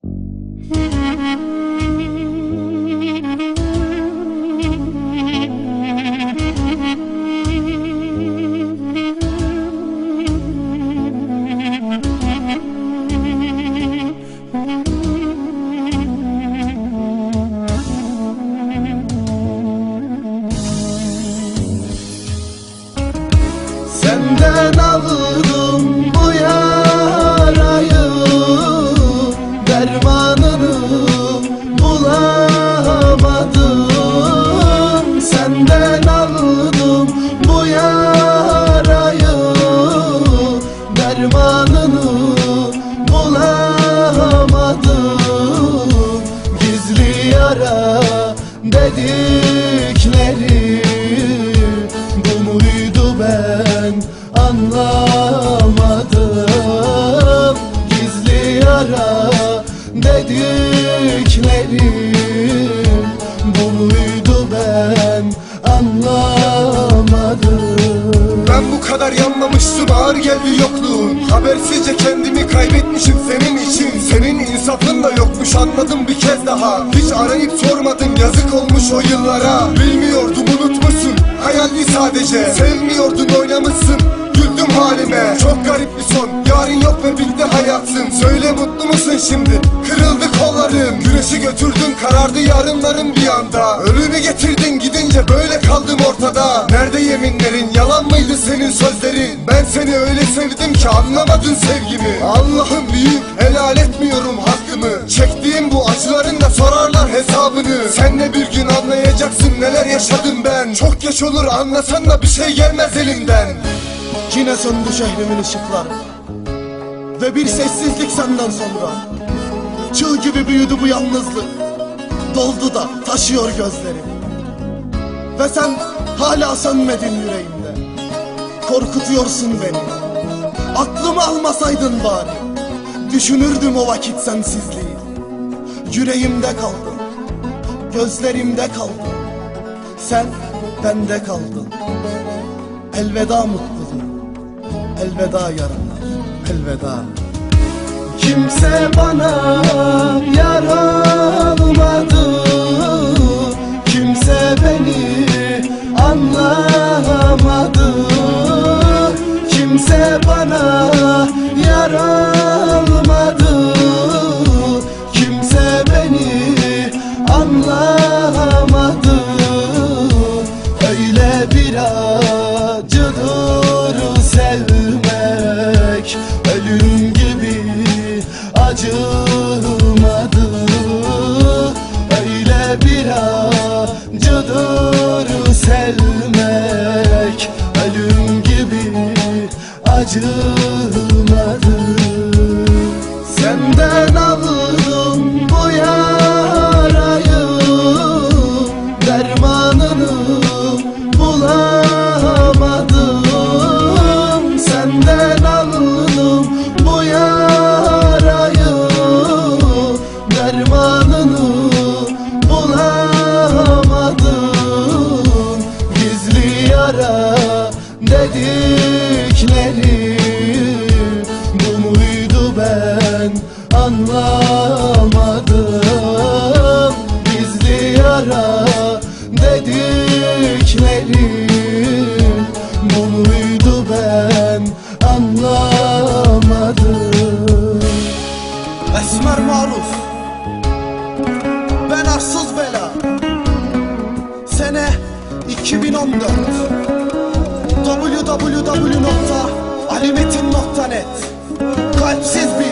Senden ben anlamadım. Gizli yara dedikleri Bu muydu ben anlamadım. Ben bu kadar yanmamıştım ağır geldi yokluğun. Habersizce kendimi kaybetmişim senin için. Senin insafın da yokmuş anladım bir kez daha. Hiç arayıp sormadın yazık olmuş o yıllara. Bilmiyordum unutmuşsun hayaldi sadece. Sevmiyordun oynamışsın güldüm halime. Çok garip bir son. Yarın yok ve bitti hayatın Söyle mutlu musun şimdi? Kırıldı kollarım. Güneşi götürdün. Karardı yarınlarım bir anda. Ölümü getirdin gidince böyle kaldım ortada. Nerede yeminlerin? Yalan mıydı senin sözlerin? Ben seni öyle sevdim ki anlamadın sevgimi. Allah'ım büyük helal etmiyorum hakkımı. Çektiğim bu acıların da sorarlar hesabını. Sen de bir gün anlayacaksın neler yaşadım ben. Çok geç olur anlasan da bir şey gelmez elimden Yine söndü şehrimin ışıkları Ve bir sessizlik senden sonra. Çığ gibi büyüdü bu yalnızlık. Doldu da taşıyor gözlerim Ve sen hala sönmedin yüreğimde. Korkutuyorsun beni. Aklımı almasaydın bari. Düşünürdüm o vakit sensizliği. Yüreğimde kaldın Gözlerimde kaldın Sen bende kaldın. Elveda mutluluğum Elveda yaralar Elveda. Kimse bana yar olmadı Ölüm gibi acımadı. Öyle bir acıdır sevmek Ölüm gibi acımadı Yara dedikleri Bu muydu ben anlamadım. Gizli yara dedikleri Bu muydu ben anlamadım. Esmer Maruf Ben arsız bela. Sene 2014 www.alimetin.net Kalpsiz bil